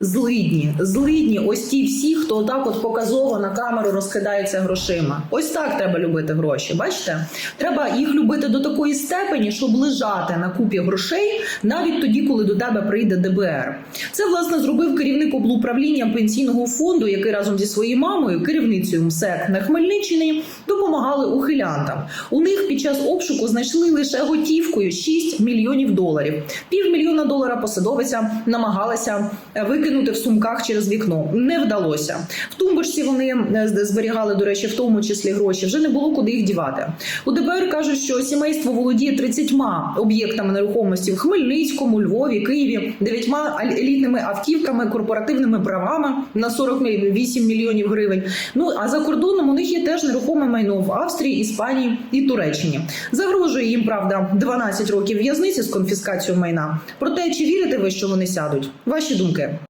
Злидні, злидні, ось ті всі, хто отак от показово на камеру розкидається грошима. Ось так треба любити гроші. Бачите? Треба їх любити до такої степені, щоб лежати на купі грошей навіть тоді, коли до тебе прийде ДБР. Це власне зробив керівник облуправління пенсійного фонду, який разом зі своєю мамою, керівницею МСЕК на Хмельниччині, допомагали ухилянтам. У них під час обшуку знайшли лише готівкою 6 мільйонів доларів. Півмільйона долара посадовиця намагалася е, викинути в сумках через вікно. Не вдалося. В тумбочці вони е, зберігали, до речі, в тому числі гроші. Вже не було куди їх дівати. У ДБР кажуть, що сімейство володіє 30 об'єктами нерухомості в Хмельницькому, Львові, Києві, дев'ятьма ал- елітними автівками, корпоративними правами на 48 мільйонів гривень. Ну а за кордоном у них є теж нерухоме майно в Австрії, Іспанії і Туреччині. Загрожує їм, правда, 12 років в'язниці з конфіскацією майна. Проте чи вірите ви, що вони сядуть? Ваші думки.